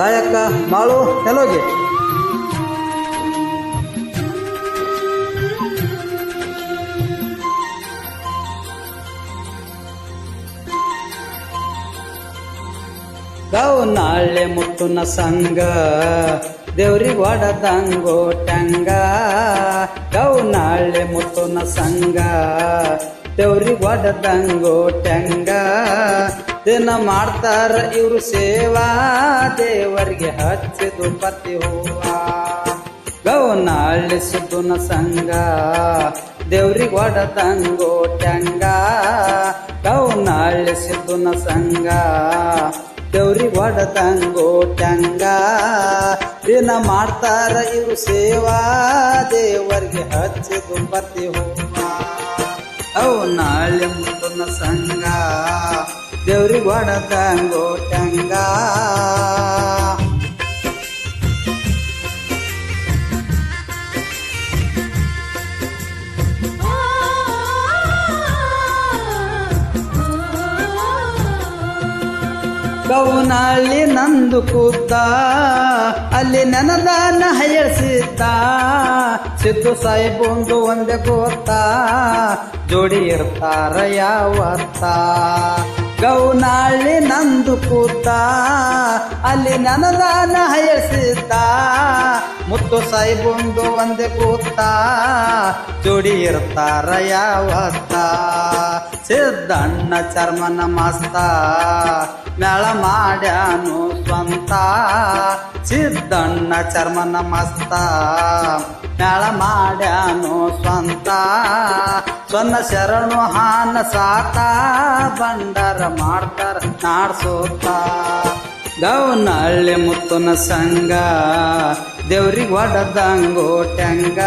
ಗಾಯಕ ಮಾಳು ಎಲ್ಲೋಗಿ ಗೌ ನಾಳೆ ಮುತ್ತುನ ಸಂಗ, ದೇವ್ರಿಗೆ ಒಡದಂಗೋ ಟಂಗ ಗೌ ನಾಳೆ ಮುತ್ತುನ ಸಂಗ, ದೇವ್ರಿಗೆ ಒಡದಂಗೋ ಟಂಗ ದಿನ ಮಾಡ್ತಾರ ಇವರು ಸೇವಾ? ದೇವರಿಗೆ ಹಚ್ಚಿದು ಪತಿ ಹೂವ. ಗೌನ ನಾಳೆ ಸುದ್ದುನ ಸಂಗ ದೇವ್ರಿಗೆ ಒಡದಂಗೋ ಟಂಗ ಗೌನ ನಾಳೆ ಸಿದ್ದುನ ಸಂಗ ಒಡ ತಂಗೋ ಟಂಗ ದಿನ ಮಾಡ್ತಾರ ಇವರು ಸೇವಾ? ದೇವರಿಗೆ ಹಚ್ಚಿದು ಪತಿ ಹೂವ. ನಾಳೆ ಮುಂದಿನ ಸಂಗ ದೇವ್ರಿಗೆ ತಂಗೋ ಟಂಗ ಕೌನಾಳಿ ನಂದು ಕೂತ, ಅಲ್ಲಿ ನೆನದಾನ ಹಯಸಿದ್ದ ಸಿದ್ದು ಸಾಯಿಬೊಂದು ಒಂದೇ ಕೂತ, ಜೋಡಿ ಇರ್ತಾರ ಯಾವತ್ತ. ಗೌನಾಳಿ ನಂದು ಕೂತ ಅಲ್ಲಿ ನನದಾನ ಹಯಸಿದ್ದ ಮುತ್ತು ಸಾಯಿಬುಂದು ಒಂದೇ ಕೂತ. ಜೋಡಿ ಇರ್ತಾರ ಯಾವತ್ತ. ಸಿದ್ದಣ್ಣ ಚರ್ಮನ ಮಸ್ತ. ಮೇಳ ಮಾಡ್ಯಾನು ಸ್ವಂತ. ಸಿದ್ದಣ್ಣ ಚರ್ಮನ ಮಸ್ತ. ಮೇಳ ಮಾಡ್ಯಾನು ಸ್ವಂತ. ಸ್ವನ್ನ ಶರಣು ಹಾನ ಸಾತ. ಬಂಡರ ಮಾಡ್ತಾರ, ನಾಡ್ಸೋತ. ಗೌನಳ್ಳಿ ಮುತ್ತನ ಸಂಗ ದೇವ್ರಿಗೆ ಒಡದಂಗೋ ಟಂಗ.